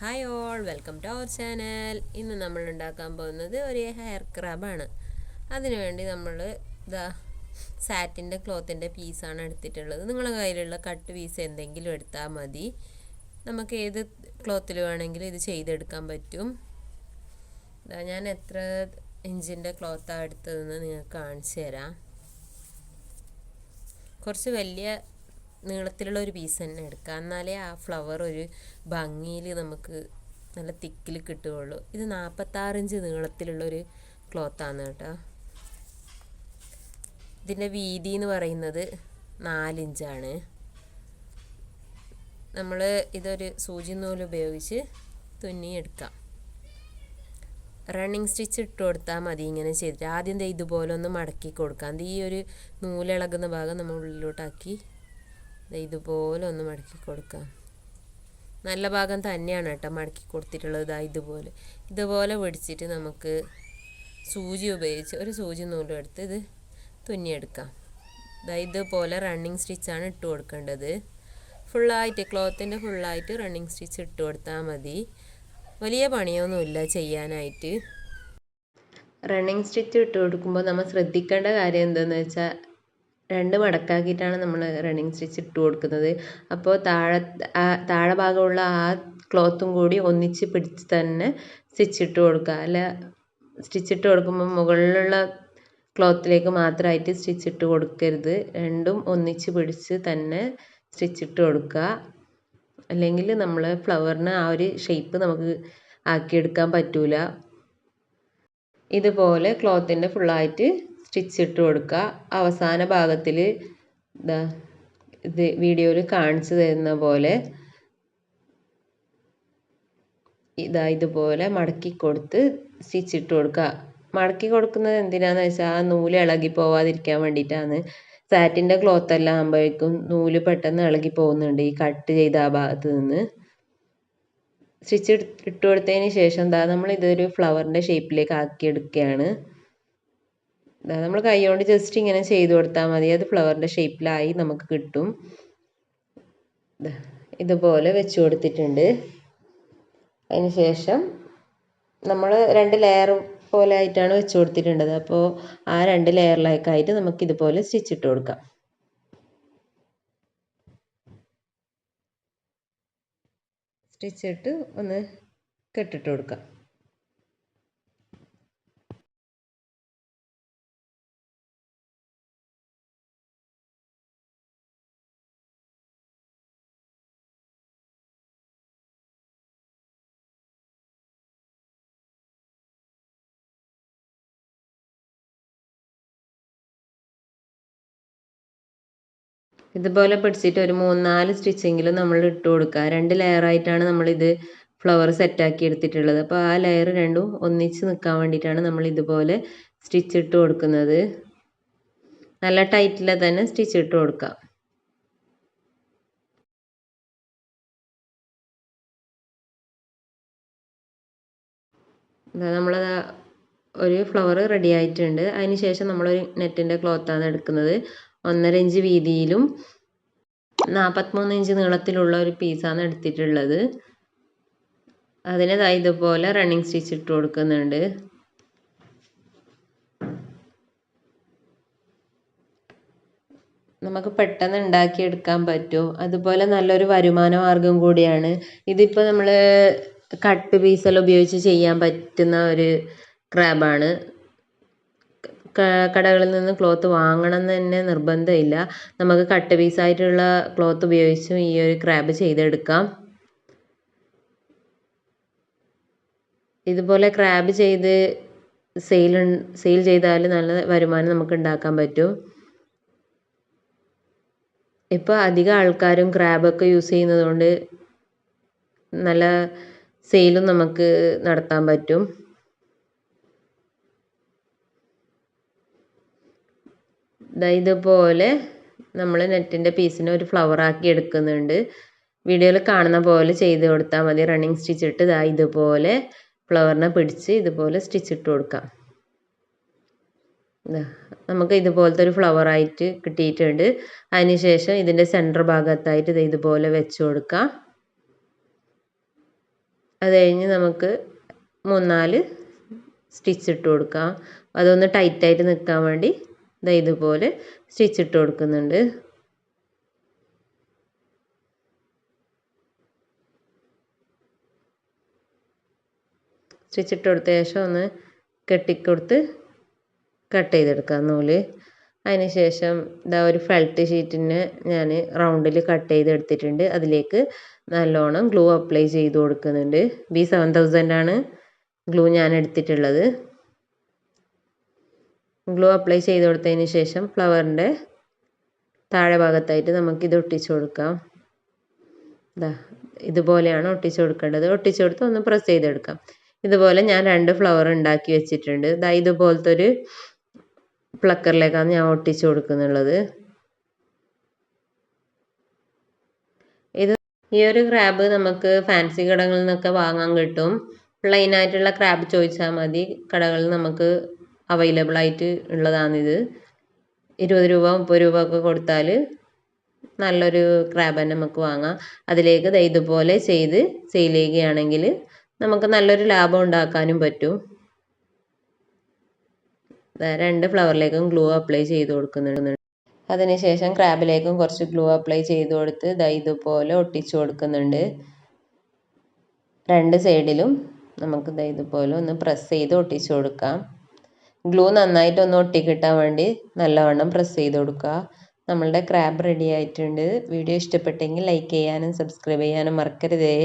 Hi all welcome to our channel ഇന്ന് നമ്മൾ ഉണ്ടാക്കാൻ പോകുന്നത് ഒരു ഹെയർ ക്രാബാണ് അതിനുവേണ്ടി നമ്മൾ ഇതാ സാറ്റിന്റെ ക്ലോത്തിന്റെ പീസാണ് എടുത്തിട്ടുള്ളത്. നിങ്ങളുടെ കയ്യിലുള്ള കട്ട് പീസ് എന്തെങ്കിലും എടുത്താൽ മതി. നമുക്ക് ഏത് ക്ലോത്തിൽ വേണമെങ്കിലും ഇത് ചെയ്തെടുക്കാൻ പറ്റും. ഇതാ ഞാൻ എത്ര ഇഞ്ചിന്റെ ക്ലോത്താണ് എടുത്തതെന്ന് നിങ്ങൾക്ക് കാണിച്ചു തരാം. കുറച്ച് വലിയ നീളത്തിലുള്ള ഒരു പീസ് തന്നെ എടുക്കുക. എന്നാലേ ആ ഫ്ലവർ ഒരു ഭംഗിയിൽ നമുക്ക് നല്ല തിക്കിൽ കിട്ടുകയുള്ളൂ. ഇത് നാൽപ്പത്താറിഞ്ച് നീളത്തിലുള്ള ഒരു ക്ലോത്താണ് കേട്ടോ. ഇതിന്റെ വീതി എന്ന് പറയുന്നത് നാലിഞ്ചാണ് നമ്മൾ ഇതൊരു സൂചി നൂൽ ഉപയോഗിച്ച് തുന്നിയെടുക്കാം റണ്ണിങ് സ്റ്റിച്ച് ഇട്ട് കൊടുത്താൽ മതി ഇങ്ങനെ ചെയ്തിട്ട്. ആദ്യം ഇതുപോലെ ഒന്ന് മടക്കി കൊടുക്കാം. ഈ ഒരു നൂലിളകുന്ന ഭാഗം നമ്മൾ ഉള്ളിലോട്ടാക്കി ഇതുപോലെ ഒന്ന് മടക്കി കൊടുക്കാം. നല്ല ഭാഗം തന്നെയാണ് കേട്ടോ മടക്കി കൊടുത്തിട്ടുള്ളത് ഇതാ ഇതുപോലെ. ഇതുപോലെ പിടിച്ചിട്ട് നമുക്ക് സൂചി ഉപയോഗിച്ച് ഒരു സൂചി നൂലും എടുത്ത് ഇത് തുന്നിയെടുക്കാം. ഇതാ ഇതുപോലെ റണ്ണിങ് സ്റ്റിച്ചാണ് ഇട്ട് കൊടുക്കേണ്ടത്. ഫുള്ളായിട്ട് ക്ലോത്തിന്റെ ഫുള്ളായിട്ട് റണ്ണിങ് സ്റ്റിച്ച് ഇട്ട് കൊടുത്താൽ മതി. വലിയ പണിയൊന്നുമില്ല ചെയ്യാനായിട്ട്. റണ്ണിങ് സ്റ്റിച്ച് ഇട്ട് കൊടുക്കുമ്പോൾ നമ്മൾ ശ്രദ്ധിക്കേണ്ട കാര്യം എന്താണെന്ന് വെച്ചാൽ രണ്ട് മടക്കാക്കിയിട്ടാണ് നമ്മൾ റണ്ണിങ് സ്റ്റിച്ച് ഇട്ട് കൊടുക്കുന്നത്. അപ്പോൾ താഴെ താഴെ ഭാഗമുള്ള ആ ക്ലോത്തും കൂടി ഒന്നിച്ച് പിടിച്ച് തന്നെ സ്റ്റിച്ച് ഇട്ട് കൊടുക്കുക. അല്ല സ്റ്റിച്ച് ഇട്ട് കൊടുക്കുമ്പോൾ മുകളിലുള്ള ക്ലോത്തിലേക്ക് മാത്രമായിട്ട് സ്റ്റിച്ച് ഇട്ട് കൊടുക്കരുത്. രണ്ടും ഒന്നിച്ച് പിടിച്ച് തന്നെ സ്റ്റിച്ച് ഇട്ട് കൊടുക്കുക. അല്ലെങ്കിൽ നമ്മൾ ഫ്ലവറിന് ആ ഒരു ഷേപ്പ് നമുക്ക് ആക്കിയെടുക്കാൻ പറ്റില്ല ഇതുപോലെ ക്ലോത്തിന്റെ ഫുള്ളായിട്ട് സ്റ്റിച്ച് ഇട്ട് കൊടുക്കുക. അവസാന ഭാഗത്തിൽ ഇതാ ഇത് വീഡിയോയിൽ കാണിച്ചു തരുന്ന പോലെ ഇതാ ഇതുപോലെ മടക്കി കൊടുത്ത് സ്റ്റിച്ച് ഇട്ട് കൊടുക്കുക. മടക്കി കൊടുക്കുന്നത് എന്തിനാന്ന് വെച്ചാൽ ആ നൂൽ ഇളകി പോവാതിരിക്കാൻ വേണ്ടിയിട്ടാണ്. സാറ്റിന്റെ ക്ലോത്ത് എല്ലാം ആകുമ്പോഴേക്കും നൂൽ പെട്ടെന്ന് ഇളകി പോകുന്നുണ്ട് ഈ കട്ട് ചെയ്ത ആ ഭാഗത്ത് നിന്ന്. സ്റ്റിച്ച് ഇട്ട് കൊടുത്തതിന് ശേഷം എന്താ നമ്മൾ ഇതൊരു ഫ്ലവറിന്റെ ഷേപ്പിലേക്ക് ആക്കി എടുക്കുകയാണ്. നമ്മൾ കൈ കൊണ്ട് ജസ്റ്റ് ഇങ്ങനെ ചെയ്ത് കൊടുത്താൽ മതി. അത് ഫ്ലവറിന്റെ ഷേപ്പിലായി നമുക്ക് കിട്ടും. ഇതുപോലെ വെച്ച് കൊടുത്തിട്ടുണ്ട്. അതിന് ശേഷം നമ്മൾ രണ്ട് ലെയർ പോലെ ആയിട്ടാണ് വെച്ച് കൊടുത്തിട്ടുള്ളത്. അപ്പോൾ ആ രണ്ട് ലെയറിലേക്കായിട്ട് നമുക്ക് ഇതുപോലെ സ്റ്റിച്ച് ഇട്ട് കൊടുക്കാം. സ്റ്റിച്ച് ഇട്ട് ഒന്ന് കെട്ടിട്ട് കൊടുക്കാം. ഇതുപോലെ പിടിച്ചിട്ട് ഒരു മൂന്നാൽ നാല് സ്റ്റിച്ചെങ്കിലും നമ്മൾ ഇട്ട് കൊടുക്കുക. രണ്ട് ലെയറായിട്ടാണ് നമ്മളിത് ഫ്ലവർ സെറ്റാക്കി എടുത്തിട്ടുള്ളത്. അപ്പോൾ ആ ലെയർ രണ്ടും ഒന്നിച്ച് നിൽക്കാൻ വേണ്ടിയിട്ടാണ് നമ്മൾ ഇതുപോലെ സ്റ്റിച്ച് ഇട്ട് കൊടുക്കുന്നത്. നല്ല ടൈറ്റിൽ തന്നെ സ്റ്റിച്ച് ഇട്ട് കൊടുക്കാം. നമ്മളത് ഒരു ഫ്ലവർ റെഡി ആയിട്ടുണ്ട്. അതിന് ശേഷം നമ്മളൊരു നെറ്റിന്റെ ക്ലോത്താണ് എടുക്കുന്നത്. ഒന്നര ഇഞ്ച് വീതിയിലും നാൽപ്പത്തിമൂന്ന് ഇഞ്ച് നീളത്തിലുള്ള ഒരു പീസാണ് എടുത്തിട്ടുള്ളത്. അതിന് ഇതുപോലെ റണ്ണിങ് സ്റ്റിച്ച് ഇട്ട് കൊടുക്കുന്നുണ്ട്. നമുക്ക് പെട്ടെന്ന് ഉണ്ടാക്കിയെടുക്കാൻ പറ്റും. അതുപോലെ നല്ലൊരു വരുമാന മാർഗം കൂടിയാണ്. ഇതിപ്പോൾ നമ്മൾ കട്ട് പീസെല്ലാം ഉപയോഗിച്ച് ചെയ്യാൻ പറ്റുന്ന ഒരു ക്രാബാണ് കടകളിൽ നിന്ന് ക്ലോത്ത് വാങ്ങണം എന്ന് തന്നെ നിർബന്ധമില്ല. നമുക്ക് കട്ട് പീസായിട്ടുള്ള ക്ലോത്ത് ഉപയോഗിച്ചും ഈ ഒരു ക്രാബ് ചെയ്തെടുക്കാം. ഇതുപോലെ ക്രാബ് ചെയ്ത് സെയിൽ സെയിൽ ചെയ്താൽ നല്ല വരുമാനം നമുക്ക് ഉണ്ടാക്കാൻ പറ്റും. ഇപ്പോൾ അധികം ആൾക്കാരും ക്രാബൊക്കെ യൂസ് ചെയ്യുന്നതുകൊണ്ട് നല്ല സെയിലും നമുക്ക് നടത്താൻ പറ്റും. ഇതുപോലെ നമ്മൾ നെറ്റിന്റെ പീസിനെ ഒരു ഫ്ലവർ ആക്കി എടുക്കുന്നുണ്ട്. വീഡിയോയിൽ കാണുന്ന പോലെ ചെയ്ത് കൊടുത്താൽ മതി. റണ്ണിങ് സ്റ്റിച്ച് ഇട്ട് ദാ ഇതുപോലെ ഫ്ലവറിനെ പിടിച്ച് ഇതുപോലെ സ്റ്റിച്ച് ഇട്ട് കൊടുക്കാം. നമുക്ക് ഇതുപോലത്തെ ഒരു ഫ്ലവർ ആയിട്ട് കിട്ടിയിട്ടുണ്ട്. അതിനുശേഷം ഇതിന്റെ സെന്റർ ഭാഗത്തായിട്ട് ഇത് ഇതുപോലെ വെച്ച് കൊടുക്കാം. അത് കഴിഞ്ഞ് നമുക്ക് മൂന്നാൽ സ്റ്റിച്ച് ഇട്ട് കൊടുക്കാം. അതൊന്ന് ടൈറ്റായിട്ട് നിൽക്കാൻ വേണ്ടി ദാ ഇതുപോലെ സ്റ്റിച്ച് ഇട്ട് കൊടുക്കുന്നുണ്ട്. സ്റ്റിച്ച് ഇട്ട് കൊടുത്ത ശേഷം ഒന്ന് കെട്ടിക്കൊടുത്ത് കട്ട് ചെയ്തെടുക്കാം നൂൽ. ശേഷം ഇതാ ഒരു ഫെൽറ്റ് ഷീറ്റിന് ഞാൻ റൗണ്ടിൽ കട്ട് ചെയ്തെടുത്തിട്ടുണ്ട്. അതിലേക്ക് നല്ലോണം ഗ്ലൂ അപ്ലൈ ചെയ്ത് കൊടുക്കുന്നുണ്ട്. ബി സെവൻ തൗസൻഡ് ആണ് ഗ്ലൂ ഞാൻ എടുത്തിട്ടുള്ളത്. ഗ്ലൂ അപ്ലൈ ചെയ്ത് കൊടുത്തതിന് ശേഷം ഫ്ലവറിന്റെ താഴെ ഭാഗത്തായിട്ട് നമുക്കിത് ഒട്ടിച്ചു കൊടുക്കാം. ഇതാ ഇതുപോലെയാണ് ഒട്ടിച്ചു കൊടുക്കേണ്ടത്. ഒട്ടിച്ചു കൊടുത്ത് ഒന്ന് പ്രസ് ചെയ്തെടുക്കാം. ഇതുപോലെ ഞാൻ രണ്ട് ഫ്ലവർ ഉണ്ടാക്കി വെച്ചിട്ടുണ്ട്. ഇതാ ഇതുപോലത്തെ ഒരു പ്ലക്കറിലേക്കാണ് ഞാൻ ഒട്ടിച്ചു കൊടുക്കുന്നുള്ളത്. ഇത് ഈ ഒരു ക്രാബ് നമുക്ക് ഫാൻസി കടകളിൽ നിന്നൊക്കെ വാങ്ങാൻ കിട്ടും. പ്ലെയിൻ ആയിട്ടുള്ള ക്രാബ് ചോദിച്ചാൽ മതി. കടകളിൽ നമുക്ക് അവൈലബിൾ ആയിട്ട് ഉള്ളതാണിത്. ഇരുപത് രൂപ മുപ്പത് രൂപ ഒക്കെ കൊടുത്താൽ നല്ലൊരു ക്രാബ് തന്നെ നമുക്ക് വാങ്ങാം. അതിലേക്ക് ദേ ഇതുപോലെ ചെയ്ത് സെയിൽ ചെയ്യുകയാണെങ്കിൽ നമുക്ക് നല്ലൊരു ലാഭം ഉണ്ടാക്കാനും പറ്റും. രണ്ട് ഫ്ലവറിലേക്കും ഗ്ലൂ അപ്ലൈ ചെയ്ത് കൊടുക്കുന്നുണ്ട്. അതിനുശേഷം ക്രാബിലേക്കും കുറച്ച് ഗ്ലൂ അപ്ലൈ ചെയ്ത് കൊടുത്ത് ദാ ഇതുപോലെ ഒട്ടിച്ചു കൊടുക്കുന്നുണ്ട്. രണ്ട് സൈഡിലും നമുക്ക് ദാ ഇതുപോലെ ഒന്ന് പ്രസ് ചെയ്ത് ഒട്ടിച്ചു കൊടുക്കാം. ഗ്ലൂ നന്നായിട്ട് ഒന്ന് ഒട്ടിക്കിട്ടാൻ വേണ്ടി നല്ലവണ്ണം പ്രസ് ചെയ്ത് കൊടുക്കുക. നമ്മളുടെ ക്രാബ് റെഡി ആയിട്ടുണ്ട്. വീഡിയോ ഇഷ്ടപ്പെട്ടെങ്കിൽ ലൈക്ക് ചെയ്യാനും സബ്സ്ക്രൈബ് ചെയ്യാനും മറക്കരുതേ.